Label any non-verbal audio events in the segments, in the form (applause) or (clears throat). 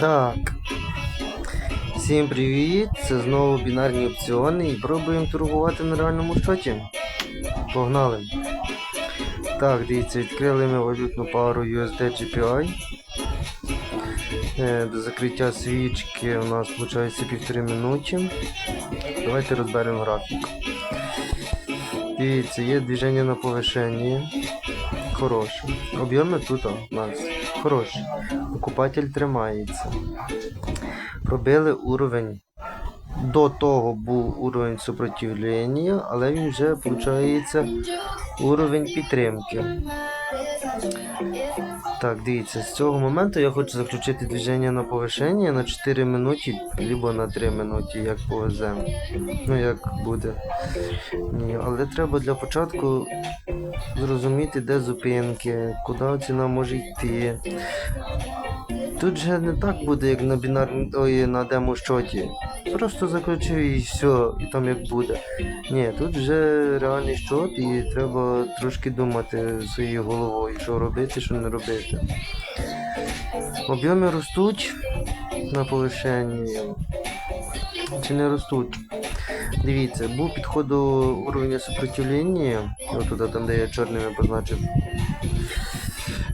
Так. Всім привіт! Це знову бінарні опціони і пробуємо торгувати на реальному щоті. Погнали. Так, дивіться, відкрили ми валютну пару USD GPI. Е, До закриття свічки у нас виходить півтори минуті. Давайте розберемо графік. Дивіться, є движення на повишенні. Хороше. Об'єми тут у нас хороші. Окупатель тримається. Пробили уровень. До того був уровень супротивлення, але він вже виходить уровень підтримки. Так, дивіться, з цього моменту я хочу заключити движення на повишення на 4 минути, або на 3 минути, як повеземо. Ну, як буде. Ні, але треба для початку зрозуміти, де зупинки, куди ціна може йти. Тут же не так буде, як на бінарній ой, на демо щоті. Просто заключив і все, і там як буде. Ні, тут вже реальний щот і треба трошки думати своєю головою, що робити, що не робити. Об'єми ростуть на повишенні. Чи не ростуть? Дивіться, був підход до уровня сопротивлення, отут там, де я чорними позначив.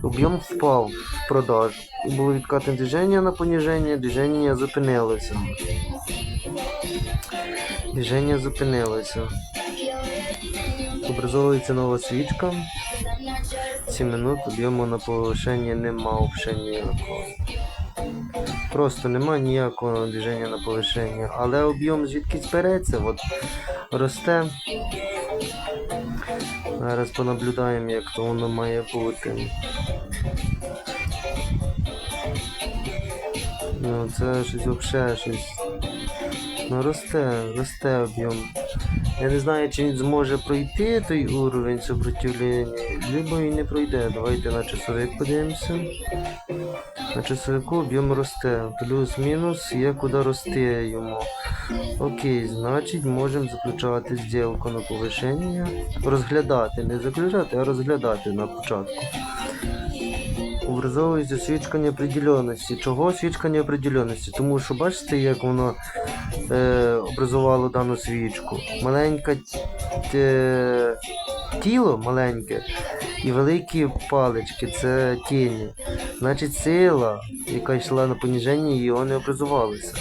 Об'єм впав в продажу. Було відкатне движення на поніження, движення зупинилося. Движення зупинилося. Образовується нова свічка. 7 минут об'єму на повишення нема взагалі ніякого. Просто нема ніякого движення на повишення. Але об'єм звідки береться, от росте. Зараз понаблюдаємо, як то воно має бути. Ну, це щось взагалі щось. Ну росте, росте об'єм. Я не знаю, чи він зможе пройти той уровень сопротивлення, либо і не пройде. Давайте на часовик подивимося. На часовику об'єм росте. Плюс-мінус є куди рости йому. Окей, значить можемо заключати зділку на повишення. Розглядати, не заключати, а розглядати на початку. Образовується свічка неопределенності. Чого свічка неопределенності? Тому що бачите, як воно е, образувало дану свічку. Маленьке е, тіло маленьке і великі палички це тіні. Значить, сила, яка йшла на поніження, його не образувалася.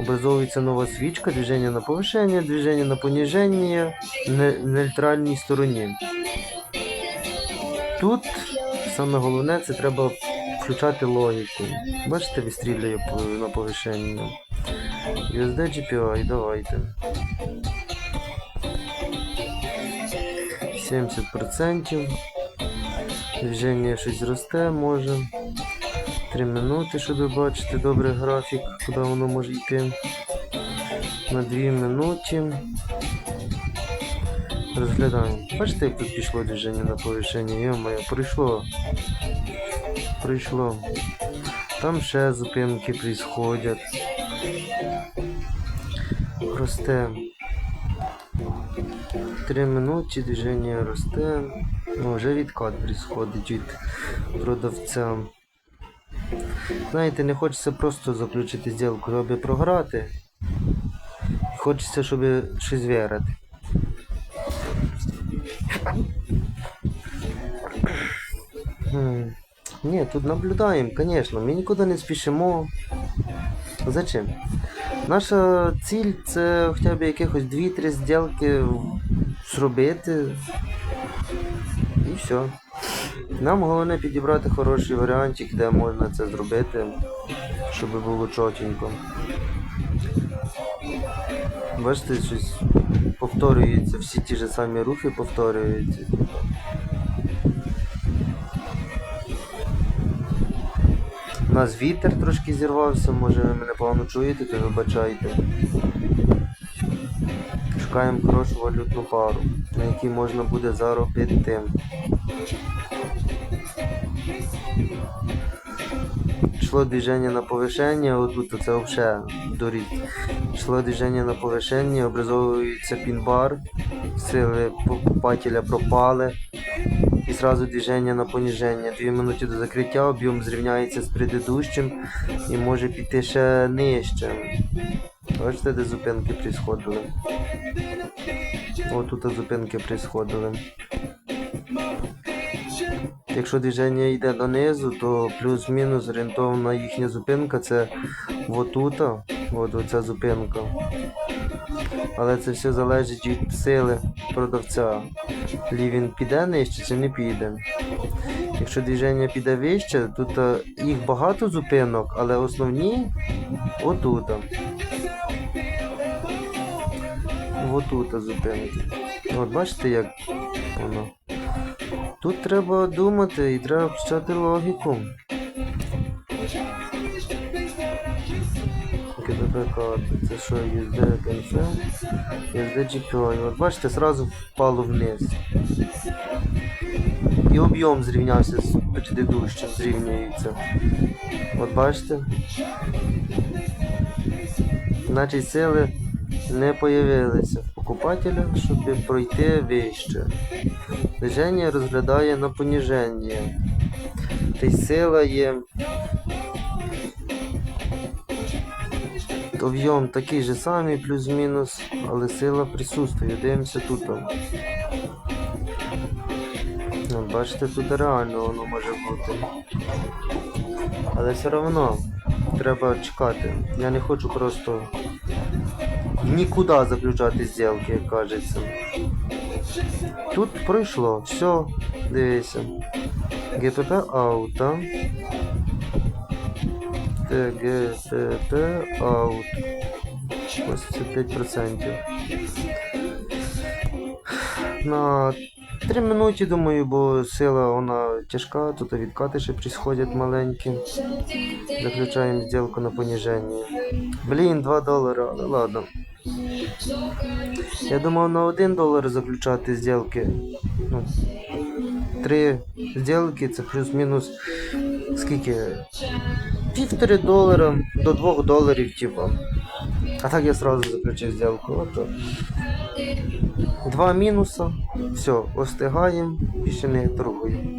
Образовується нова свічка, движення на повишення, движення на поніження не, нейтральній стороні. Тут саме головне це треба включати логіку. Бачите, вистрілює на повишення. USD GPI, давайте. 70%. Движення щось росте може. 3 минути, щоб ви бачите добре графік, куди воно може йти. На 2 минуті. Розглядаємо. Бачите, як тут пішло движення на повишення? Йо-моє, прийшло. Прийшло. Там ще зупинки происходять. Росте. 3 минути движення росте. Ну, вже відкат происходить від продавця. Знаєте, не хочеться просто заключити зділку, аби програти. Хочеться, щоб щось виграти. Ні, тут наблюдаємо, звісно, ми нікуди не спішимо. Зачем? Наша ціль це хоча б якихось 2-3 зділки зробити. І все. Нам головне підібрати хороший варіантик, де можна це зробити, щоб було чотенько. Бачите, щось повторюється, всі ті ж самі рухи повторюються. У нас вітер трошки зірвався, може ви мене погано чуєте, то вибачайте. Шукаємо хорошу валютну пару, на якій можна буде заробити. Йшло движення на повишення, отут це взагалі доріг. Йшло движення на повишення, образовується пін-бар, сили покупателя пропали. і сразу движення на поніження. Дві минути до закриття, об'єм зрівняється з предыдущим і може піти ще нижче. Бачите, де зупинки присходили. Отут зупинки присходили. Якщо движення йде донизу, то плюс-мінус орієнтовна їхня зупинка це отута, от оця зупинка. Але це все залежить від сили продавця. Лі він піде нижче чи не піде. Якщо движення піде вище, тут їх багато зупинок, але основні отута. Отута зупинки. От бачите, як воно. Тут треба думати і треба вчати логіку. Карти, це що, USD КНФ, USD GPI. От бачите, сразу впало вниз. І об'єм зрівнявся з предыдущим, зрівнюється. От бачите? Значить сили не появилися в покупателя, щоб пройти вище. Движення розглядає на поніження. Та й сила є. Об'єм такий же самий, плюс-мінус, але сила присутствує. Дивимося тут. Бачите, тут реально воно може бути. Але все одно треба чекати. Я не хочу просто нікуди заключати зділки, як кажеться. Тут пройшло, все, дивися. ГПП аута. ТГПП аут. 85%. На 3 минуті, думаю, бо сила вона тяжка, тут відкати ще происходять маленькі. Заключаємо сделку на пониження. Блін, 2 долара, але ладно. Я думав на 1 долар заключати сделки. Ну, 3 сделки це плюс-мінус скільки? Півтори долара до 2 доларів, типа. А так я сразу заключив сделку. Ото. Два мінуса. Все, остигаємо ще не торгуємо.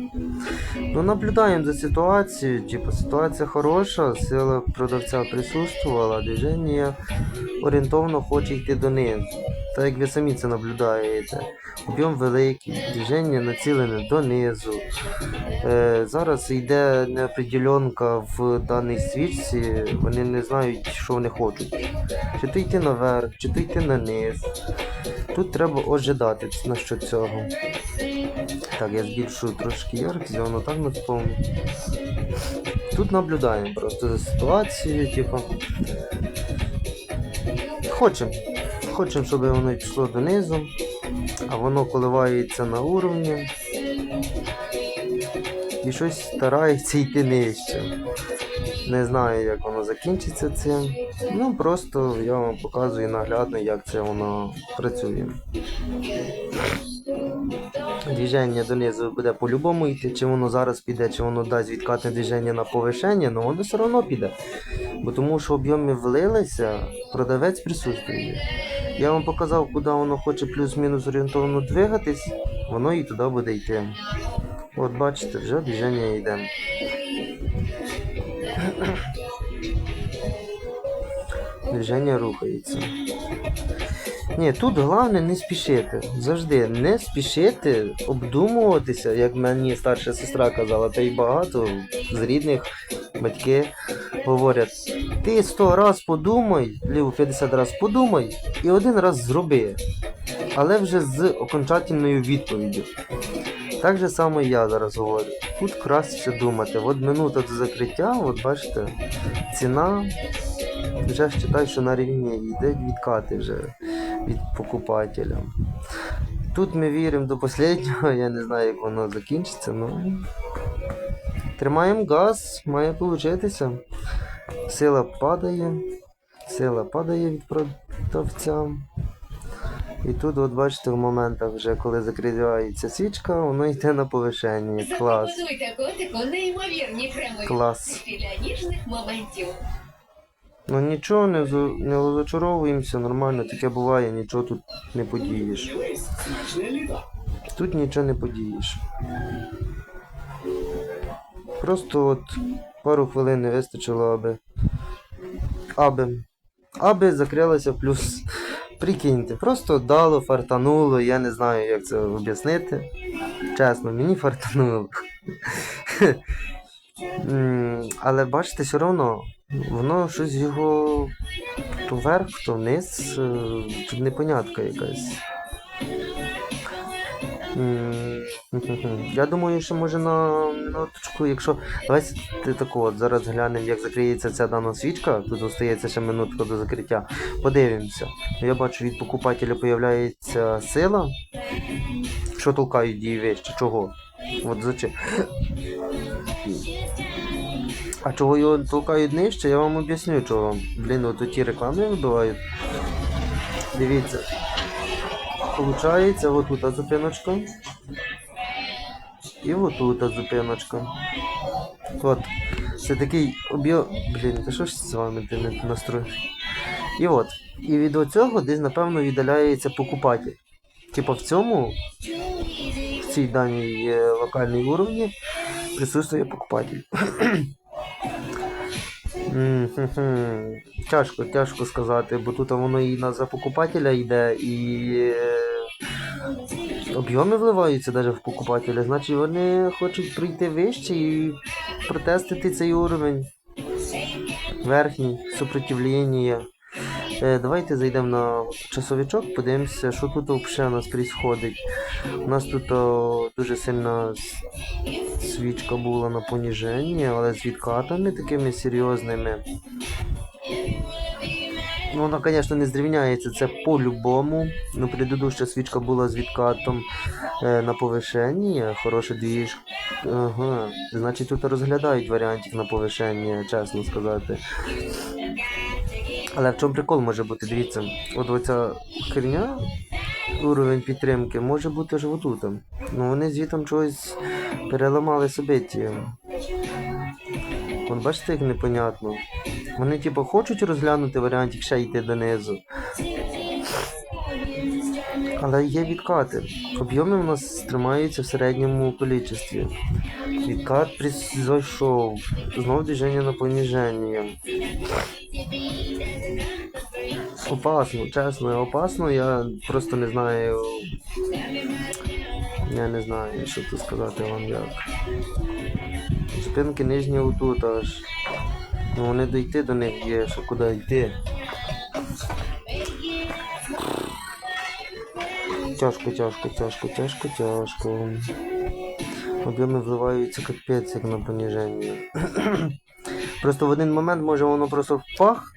Ну, наблюдаємо за ситуацією, типу, ситуація хороша, сила продавця присутствувала, движення орієнтовно хоче йти донизу. Так як ви самі це наблюдаєте. Об'єм великий, движення націлене донизу. Е, зараз йде неопределенка в даній свічці, вони не знають, що вони хочуть. Чи то йти наверх, чи то йти на низ. Тут треба ожидати насчет цього. Так, я збільшую трошки яркість, воно так не сповню. Тут наблюдаємо просто за ситуацією, типу. Хочемо. Хочемо, щоб воно пішло донизу, а воно коливається на уровні. І щось старається йти нижче. Не знаю, як воно закінчиться цим. Ну просто я вам показую наглядно, як це воно працює. Движення донизу буде по-любому йти, чи воно зараз піде, чи воно дасть відкатне движення на повишення, але воно все одно піде. Бо тому що об'єми влилися, продавець присутствує. Я вам показав, куди воно хоче плюс-мінус орієнтовно двигатись, воно і туди буде йти. От бачите, вже движення йде. Движення рухається. Ні, тут головне не спішити. Завжди не спішити, обдумуватися, як мені старша сестра казала, та й багато з рідних батьки говорять. Ти 100 раз подумай, ліво 50 раз подумай і один раз зроби. Але вже з окончательною відповіддю. Так же само я зараз говорю. Тут краще думати. От минута до закриття, от бачите, ціна вже вважай, що на рівні йде відкати вже від покупателя. Тут ми віримо до останнього, я не знаю, як воно закінчиться, ну. Тримаємо газ, має получитися. Сила падає, сила падає від продавця. І тут, от бачите, в моментах вже коли закривається свічка, воно йде на повишення. Клас. Запропонуйте неймовірні кремові Клас. для ніжних моментів. Ну нічого не, не розочаровуємося, нормально, таке буває, нічого тут не подієш. Тут нічого не подієш. Просто от пару хвилин не вистачило, аби. Аби. Аби закрилося плюс. Прикиньте, просто дало, фартануло, я не знаю, як це об'яснити. Чесно, мені фартануло. (laughs) Але бачите, все одно, воно щось його то вверх, то вниз, е, тут непонятка якась. (laughs) Я думаю, що може на минуточку, якщо. Давайте так от, зараз глянемо, як закриється ця дана свічка. Тут залишається ще минутка до закриття. Подивимося. Я бачу, від покупателя появляється сила. Що толкають її вище? Чого? От зачем? А чого його толкають нижче, я вам об'ясню чого. Блін, от ті реклами вибивають. Дивіться. Получається отут зупиночка. І отут зупиночка. От. Це такий об'єм. Блін, та що ж з вами ти не настрой? І от. І від цього десь, напевно, віддаляється покупатель. Типа в цьому, в цій даній е, локальній уровні, присутствує покупатель. (clears throat) Тяжко, тяжко сказати, бо тут воно і на за покупателя йде, і е, об'єми вливаються навіть в покупателя. Значить вони хочуть прийти вище і протестити цей уровень. Верхній, супротивлення. Е, давайте зайдемо на часовичок, подивимося, що тут взагалі у нас відбувається. У нас тут о, дуже сильна свічка була на поніженні, але з відкатами такими серйозними. Ну, вона, звісно, не зрівняється, це по-любому. Ну, предыдуща свічка була з відкатом е, на повишенні, хороший двіж. Ага. Значить, тут розглядають варіантів на повишення, чесно сказати. Але в чому прикол може бути? Дивіться, от оця херня, уровень підтримки, може бути аж отут. Ну вони звітом чогось переламали собі ті. Вон бачите, як непонятно. Вони типу хочуть розглянути варіант, ще йти донизу. Але є відкати. Об'єми в нас тримаються в середньому кількості. Відкат зайшов. Знову движення на поніження. Опасно, чесно, опасно, я просто не знаю. Я не знаю, що тут сказати вам як. Спинки нижні отут аж. Ну вони дойти до них є, що куди йти. Тяжко, тяжко, тяжко, тяжко, тяжко. Об'єми вливаються капець як на поніження. (clears throat) Просто в один момент може воно просто впах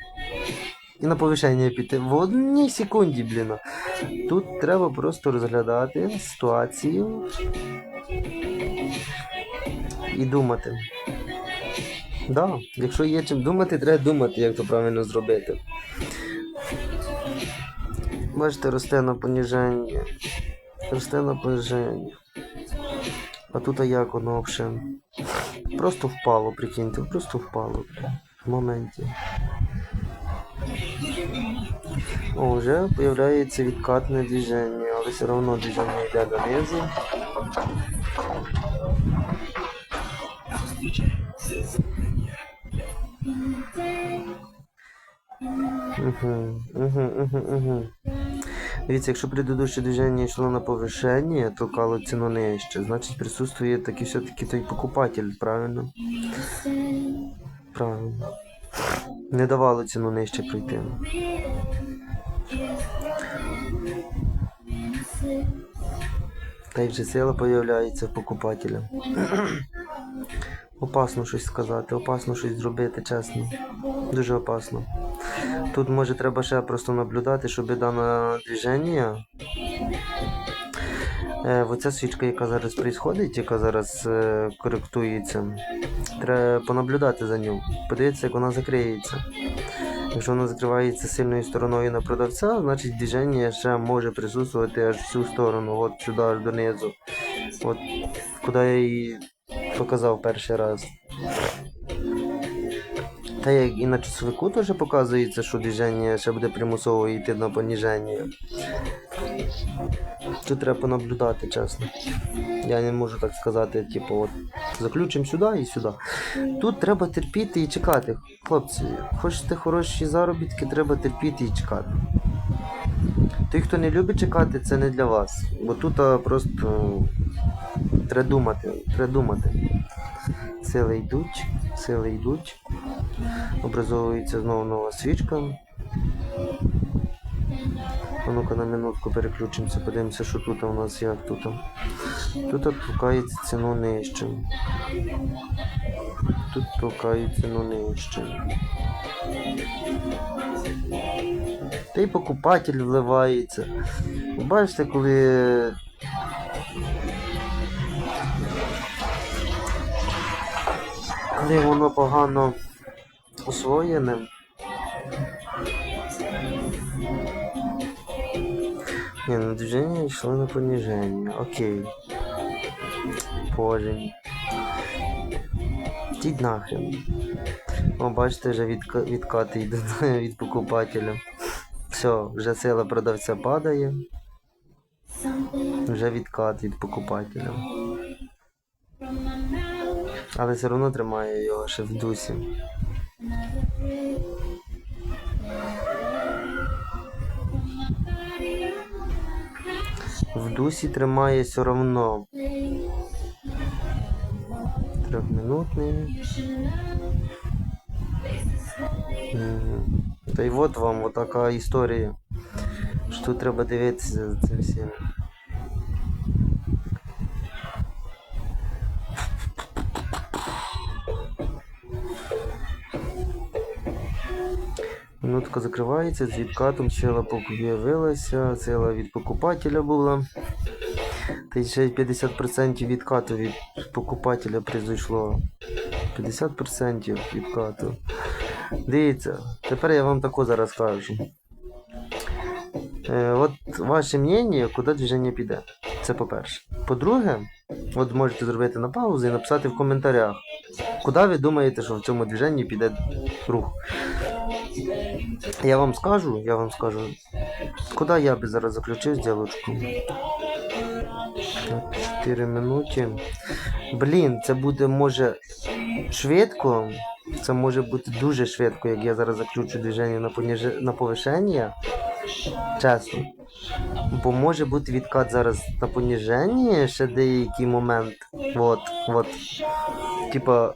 і на повишення піти. В одній секунді, блін. Тут треба просто розглядати ситуацію і думати. Да, якщо є чим думати, треба думати, як то правильно зробити. Бачите, росте на поніження. Росте на поніження. А тут а як воно взагалі? Просто впало, прикиньте, просто впало, в моменті. О, вже появляється відкатне движення, але все одно движення йде донизу. Угу, угу, угу, угу. Дивіться, якщо предыдущее движение йшло на повишення, толкало ціну нижче, значить присутствує таки все-таки той покупатель, правильно? Правильно. Не давало ціну нижче пройти. Та й вже сила появляється в покупателя. опасно щось сказати, опасно щось зробити, чесно. Дуже опасно. Тут може треба ще просто наблюдати, щоб дане движення. Е, оця свічка, яка зараз відбувається, яка зараз е, коректується, треба понаблюдати за ним, подивитися, як вона закриється. Якщо вона закривається сильною стороною на продавця, значить движення ще може присутствувати аж в цю сторону, от сюди аж донизу. От куди я її показав перший раз. Та як і на часовику теж показується, що движення ще буде примусово йти на поніження. Тут треба понаблюдати, чесно. Я не можу так сказати, типу, от заключимо сюди і сюди. Тут треба терпіти і чекати. Хлопці, хочете хороші заробітки, треба терпіти і чекати. Той, хто не любить чекати, це не для вас. Бо тут а, просто треба думати, треба думати. Сили йдуть, сили йдуть. Образовується знову нова свічка. Ну-ка на минутку переключимося, подивимося, що тут у нас як тут. Тут толкається ціну нижче. Тут толкають ціну нижче. Та й покупатель вливається. Бачите, коли. Коли воно погано освоєне. Не, на движение йшло на понижение. Окей. Положень. Тіть нахрен. О, бачите, вже відка... відкати йдуть (laughs) від покупателя. Все, вже сила продавця падає. Вже відкат від покупателя. Але все одно тримає його ще в дусі. В дусі тримає все одно. Трьохминутний. Мгм. Та й от вам отака історія. Що треба дивитися за цим всім. Минутка закривається, з відкатом сила появилася, сила від покупателя була. Та ще й 50% відкату від покупателя прийшло. 50% відкату. Дивіться, тепер я вам тако зараз кажу. Е, от ваше мнення, куди движення піде. Це по-перше. По-друге, от можете зробити на паузу і написати в коментарях, куди ви думаєте, що в цьому движенні піде рух. Я вам скажу, я вам скажу, куди я би зараз заключив зділочку. 4 минуті. Блін, це буде може швидко. Це може бути дуже швидко, як я зараз заключу движення на, поніж... на повишення. Чесно. Бо може бути відкат зараз на поніження ще деякий момент. От, от. Типа.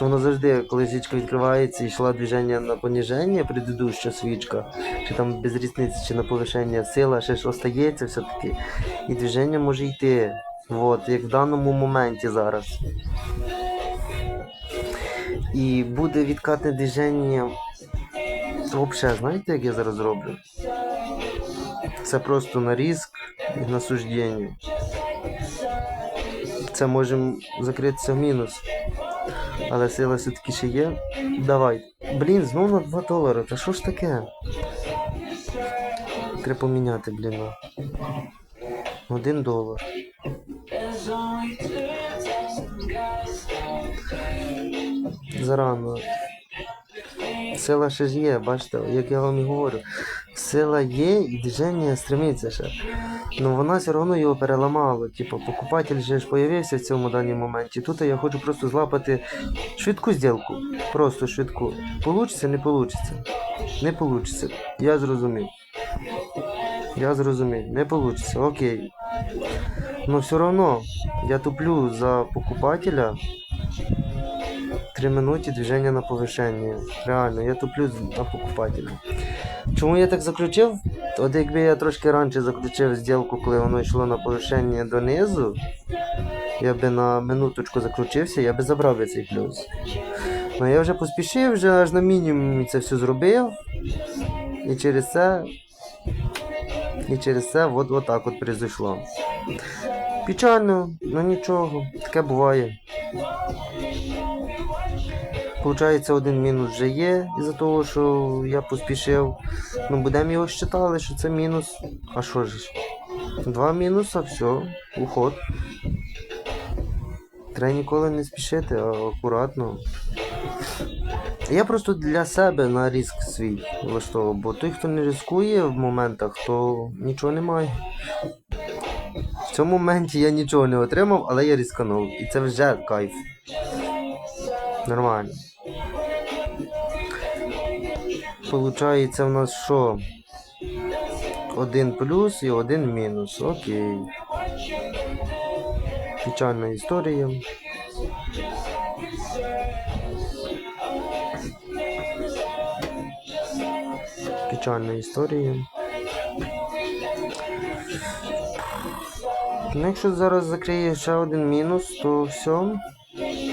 Воно завжди, коли свічка відкривається і йшла движення на поніження, предыдуща свічка, чи там без різниці, чи на повишення, сила ще ж остається все-таки. І движення може йти. От, як в даному моменті зараз. І буде відкатне движення. Взагалі, знаєте, як я зараз роблю? Це просто на риск і на суждення. Це можемо закритися в мінус. Але сила все-таки ще є. Давай. Блін, знову на 2 долари. Та що ж таке? Треба поміняти, блін. Один долар. Зарано. Сила ще ж є, бачите, як я вам і говорю. Сила є і движення стремиться ще. Ну вона все одно його переламала. Типу, покупатель же ж появився в цьому даному моменті. Тут я хочу просто злапати швидку зділку. Просто швидку. Получиться, не получиться. Не получиться. Я зрозумів. Я зрозумів. Не получиться. Окей. Но все одно я туплю за покупателя. Три минуті движення на повишення. Реально, я туплю з- на покупателя. Чому я так заключив? От якби я трошки раніше заключив зділку, коли воно йшло на повишення донизу, я би на минуточку заключився, я би забрав би цей плюс. Ну я вже поспішив, вже аж на мінімумі це все зробив. І через це. І через це от, от так от произошло. Печально, ну нічого, таке буває. Получається, один мінус вже є із-за того, що я поспішив. Ну, будемо його считали, що це мінус. А що ж? Два мінуса, все, уход. Треба ніколи не спішити, а акуратно. Я просто для себе на риск свій влаштовував, бо той, хто не ризикує в моментах, то нічого немає. В цьому моменті я нічого не отримав, але я ризиканув. І це вже кайф. Нормально. Получається в нас що? Один плюс і один мінус. Окей. Печальна історія. Печальна історія. Ну, якщо зараз закриє ще один мінус, то все.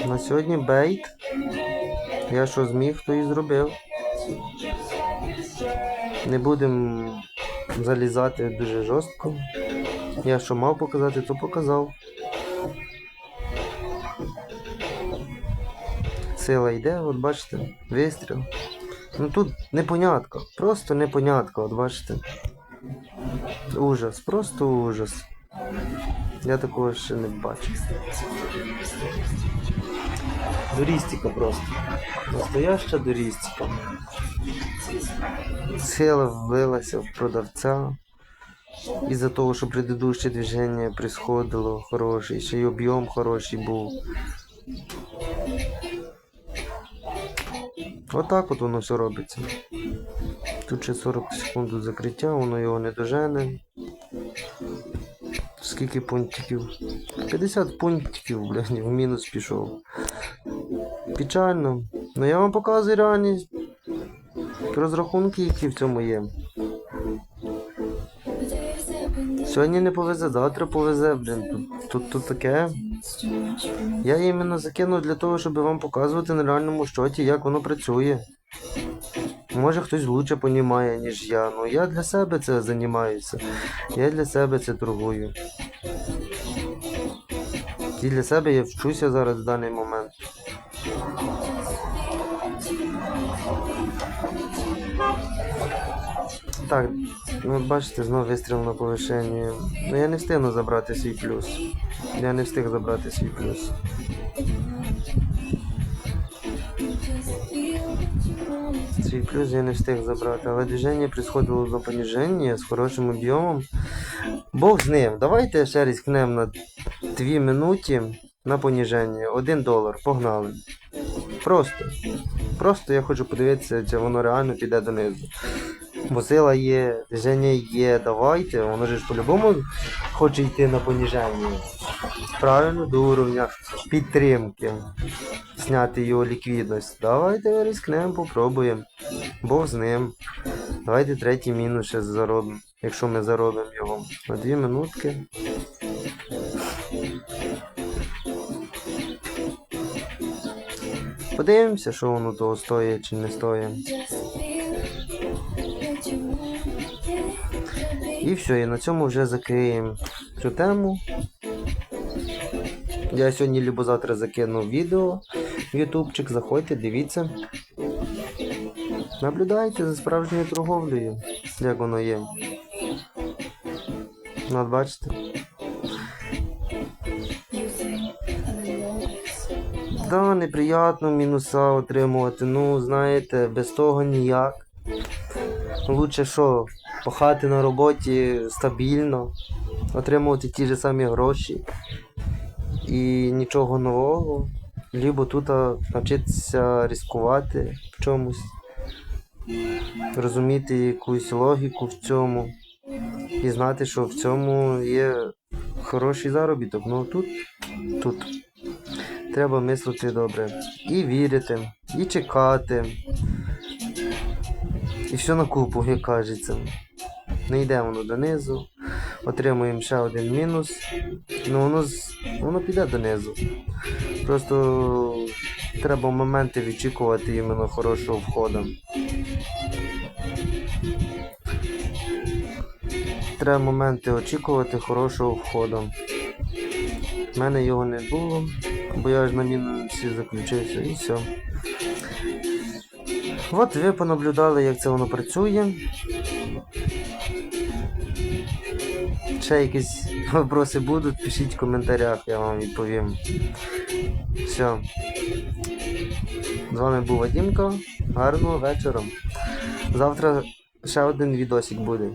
На сьогодні бейт. Я що зміг, то і зробив. Не будемо залізати дуже жорстко. Я що мав показати, то показав. Сила йде, от бачите, вистріл. Ну тут непонятко, просто непонятко, от бачите. Ужас, просто ужас. Я такого ще не бачив. Дурістика просто. Настояща дурістика. Сила влилася в продавця. Із-за того, що предыдущее движення присходило хороше, ще й об'єм хороший був. Отак от воно все робиться. Тут ще 40 секунд закриття, воно його не дожене. Скільки пунктиків? 50 пунктиків, блядь, в мінус пішов. Печально. Ну я вам показую реальні розрахунки, які в цьому є. Сьогодні не повезе, завтра повезе, блін. Тут, тут таке. Я іменно закинув для того, щоб вам показувати на реальному щоті, як воно працює. Може хтось лучше понімає, ніж я. Ну я для себе це займаюся. Я для себе це торгую. І для себе я вчуся зараз в даний момент. Так, ну бачите, знов вистріл на повишенні. Ну я не встигну забрати свій плюс. Я не встиг забрати свій плюс. Свій плюс я не встиг забрати, але движення присходило до поніження з хорошим об'ємом. Бог з ним. Давайте ще різкнемо на 2 минуті на поніження. Один долар. Погнали. Просто. Просто я хочу подивитися, чи воно реально піде донизу. Бо сила є, движення є, давайте, воно ж по-любому хоче йти на поніження. Правильно, до уровня підтримки. Зняти його ліквідність. Давайте рискнемо, попробуємо. Бог з ним. Давайте третій мінус ще заробимо, якщо ми заробимо його. На дві минутки. Подивимося, що воно того стоїть чи не стоїть. І все, і на цьому вже закриємо цю тему. Я сьогодні або завтра закину відео ютубчик, заходьте, дивіться. Наблюдайте за справжньою торговлею, як воно є. Ну, от бачите. Да, неприятно мінуса отримувати. Ну, знаєте, без того ніяк. Лучше що, пахати на роботі стабільно, отримувати ті ж самі гроші і нічого нового. Либо тут навчитися ризикувати в чомусь, розуміти якусь логіку в цьому і знати, що в цьому є хороший заробіток. Ну тут, тут треба мислити добре. І вірити, і чекати. І все на купу, як кажеться. Не йде воно донизу. Отримуємо ще один мінус. Ну воно, воно піде донизу. Просто треба моменти відчікувати іменно хорошого входу. Треба моменти очікувати хорошого входу. У мене його не було, бо я ж на мінусі заключився і все. От ви понаблюдали, як це воно працює. Ще якісь вопроси будуть, пишіть в коментарях, я вам відповім. Все. З вами був Вадімко. Гарного вечора. Завтра ще один відосик буде.